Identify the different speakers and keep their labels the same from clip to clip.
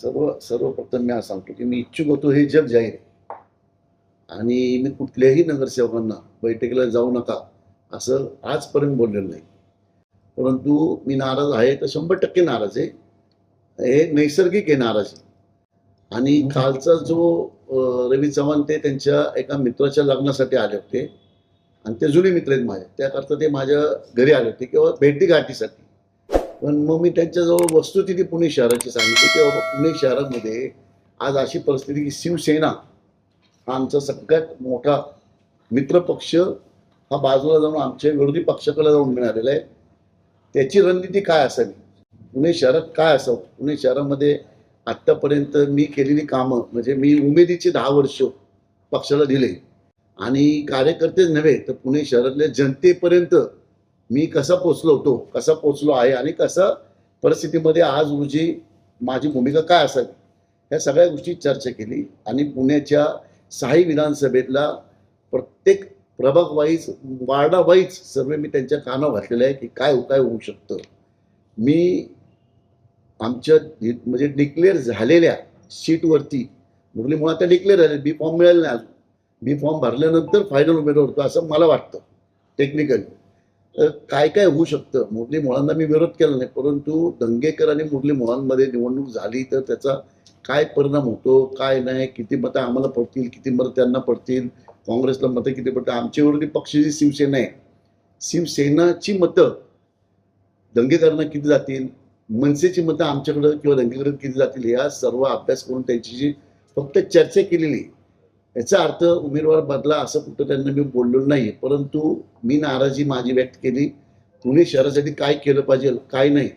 Speaker 1: सर्व सर्वप्रथम मी असं सांगतो की मी इच्छुक होतो हे जग जाहीर आहे. आणि मी कुठल्याही नगरसेवकांना बैठकीला जाऊ नका असं आजपर्यंत बोललेलं नाही. परंतु मी नाराज आहे तर शंभर टक्के नाराज आहे. हे नैसर्गिक आहे नाराजी आणि कालचा जो रवी चव्हाण ते त्यांच्या एका मित्राच्या लग्नासाठी आले होते. आणि ते जुने मित्र आहेत माझे. त्याकरता ते माझ्या घरी आले होते किंवा भेटीगाठीसाठी पण मग मी त्यांच्याजवळ वस्तुस्थिती पुणे शहराची सांगितली की बाबा पुणे शहरामध्ये आज अशी परिस्थिती की शिवसेना हा आमचा सगळ्यात मोठा मित्रपक्ष हा बाजूला जाऊन आमच्या विरोधी पक्षाकडे जाऊन मिळालेला आहे. त्याची रणनीती काय असावी? पुणे शहरात काय असावं? पुणे शहरामध्ये आत्तापर्यंत मी केलेली कामं म्हणजे मी उमेदीचे दहा वर्ष पक्षाला दिले. आणि कार्यकर्तेच नव्हे तर पुणे शहरातल्या जनतेपर्यंत मी कसा पोचलो होतो कसा पोचलो आहे आणि कसं परिस्थितीमध्ये आज रोजी माझी भूमिका काय असावी ह्या सगळ्या गोष्टी चर्चा केली आणि पुण्याच्या सहाही विधानसभेतला प्रत्येक प्रभाग वाईज वार्डा वाईज सर्व मी त्यांच्या कानावर घातलेलं आहे की काय हो, काय होऊ शकतं. मी आमच्या म्हणजे डिक्लेअर झालेल्या सीटवरती मुरली मुळात त्या डिक्लेअर झाले बी फॉर्म मिळाले नाही अजून. बी फॉर्म भरल्यानंतर फायनल उमेदवार होतो असं मला वाटतं टेक्निकली काय काय होऊ शकतं? मुरली मुळांना मी विरोध केला नाही परंतु दंगेकर आणि मुरली मुळांमध्ये निवडणूक झाली तर त्याचा काय परिणाम होतो काय नाही किती मतं आम्हाला पडतील किती मतं त्यांना पडतील काँग्रेसला मतं किती पडतील आमच्या विरोधी पक्ष जी शिवसेना आहे शिवसेनाची मतं दंगेकरांना किती जातील मनसेची मतं आमच्याकडं किंवा दंगेकर किती जातील या सर्व अभ्यास करून त्यांची जी फक्त चर्चा केलेली याचा अर्थ उमेदवार बदला असं कुठं त्यांना मी बोललो नाही परंतु मी नाराजी माझी व्यक्त केली. पुणे शहरासाठी काय केलं पाहिजे काय नाही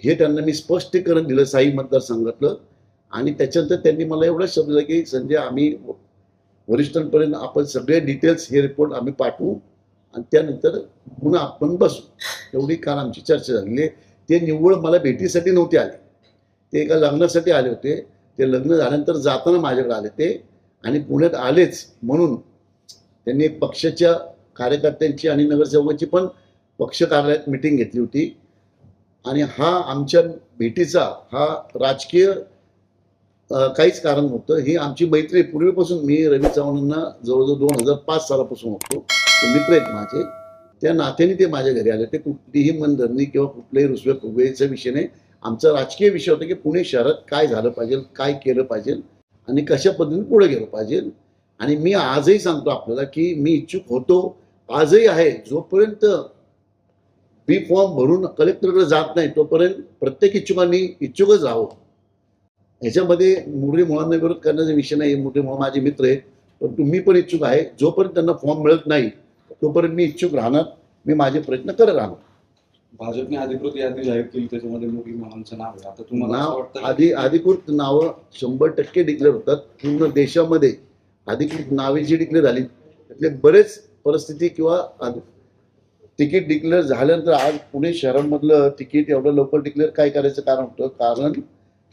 Speaker 1: हे त्यांना मी स्पष्टीकरण दिलं साई मतदारसंघातलं आणि त्याच्यानंतर त्यांनी मला एवढं शब्द की संजय आम्ही वरिष्ठांपर्यंत आपण सगळे डिटेल्स हे रिपोर्ट आम्ही पाठवू आणि त्यानंतर पुन्हा आपण बसू. एवढी काल आमची चर्चा झालेली आहे. ते निव्वळ मला भेटीसाठी नव्हते आले. ते एका लग्नासाठी आले होते. ते लग्न झाल्यानंतर जाताना माझ्याकडे आले ते आणि पुण्यात आलेच म्हणून त्यांनी पक्षाच्या कार्यकर्त्यांची आणि नगरसेवकांची पण पक्ष कार्यालयात मिटिंग घेतली होती. आणि हा आमच्या भेटीचा हा राजकीय काहीच कारण नव्हतं. ही आमची मैत्री पूर्वीपासून मी रवी चव्हाणांना जवळजवळ दोन हजार पाच सालापासून होतो ते मित्र आहेत माझे. त्या नात्याने ते माझ्या घरी आले. ते कुठलीही मनधरणी किंवा कुठल्याही रुसव्या फुगवेचा विषय नाही. आमचा राजकीय विषय होता की पुणे शहरात काय झालं पाहिजे काय केलं पाहिजे. आणि कशा पद्धतीने पुढे गेलं पाहिजे? आणि मी आजही सांगतो आपल्याला की मी इच्छुक होतो. आजही आहे. जोपर्यंत बी फॉर्म भरून कलेक्टरकडे जात नाही तोपर्यंत प्रत्येक इच्छुकांनी इच्छुकच राहावं. ह्याच्यामध्ये मुरळी मुळांना विरोध करण्याचा विषय नाही. मुरली मुळा माझे मित्र आहेत. पण तुम्ही पण इच्छुक आहे. जोपर्यंत त्यांना फॉर्म मिळत नाही तोपर्यंत मी इच्छुक राहणार. मी माझे प्रयत्न करत राहणार.
Speaker 2: भाजपने अधिकृत यादी जाहीर केली त्याच्यामध्ये मुरली मोहनचं नाव आहे. आता तुम्हाला असं
Speaker 1: नाव
Speaker 2: वाटतं
Speaker 1: आधी अधिकृत नावं शंभर टक्के डिक्लेअर होतात. पूर्ण देशामध्ये अधिकृत नावे जी डिक्लेअर झाली त्यातले बरेच परिस्थिती किंवा तिकीट डिक्लेअर झाल्यानंतर आज पुणे शहरामधलं तिकीट एवढं लवकर डिक्लेअर काय करायचं कारण होतं? कारण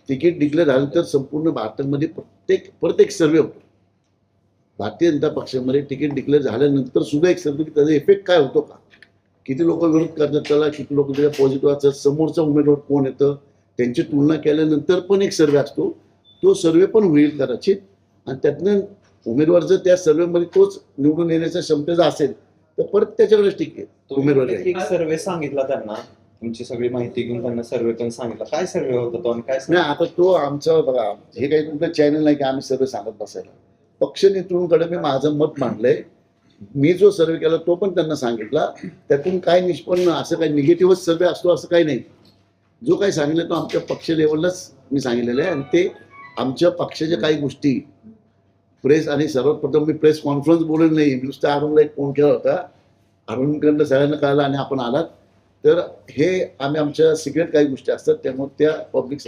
Speaker 1: तिकीट डिक्लेअर झाल्यानंतर संपूर्ण भारतामध्ये प्रत्येक परत एक सर्वे होतो. भारतीय जनता पक्षामध्ये तिकीट डिक्लेअर झाल्यानंतर सुद्धा एक सर्वे की त्याचा इफेक्ट काय होतो का? किती लोक विरोध करतात त्याला किती लोक त्याच्या पॉझिटिव्ह असतात समोरचा उमेदवार कोण येतं त्यांची तुलना केल्यानंतर पण एक सर्वे असतो. तो सर्वे पण होईल कदाचित. आणि त्यातनं उमेदवार जर त्या सर्वेमध्ये तोच निवडून येण्याच्या क्षमतेचा असेल तर परत त्याच्याकडेच टिकेल. उमेदवारी आहे.
Speaker 3: एक सर्वे सांगितला त्यांना? तुमची सगळी माहिती घेऊन त्यांना सर्वे पण सांगितलं. काय सर्वे होता तो आणि काय
Speaker 1: नाही आता तो आमचा बघा हे काही कुठलं चॅनल नाही की आम्ही सर्वे सांगत बसायला. पक्ष नेतृत्वाकडे मी माझं मत मांडलंय. मी जो सर्वे केला तो पण त्यांना सांगितला. त्यातून काय निष्पन्न असं काही निगेटिव्हच सर्वे असतो असं काही नाही. जो काही सांगितलं तो आमच्या पक्ष लेवललाच मी सांगितलेलं आहे. आणि ते आमच्या पक्षाच्या काही गोष्टी प्रेस आणि सर्वप्रथम मी प्रेस कॉन्फरन्स बोलून नाही. नुसतं अरुणला एक फोन केला होता. अरुणकडनं सगळ्यांना कळलं आणि आपण आलात. तर हे आम्ही आमच्या सिक्रेट काही गोष्टी असतात त्यामुळे त्या पब्लिक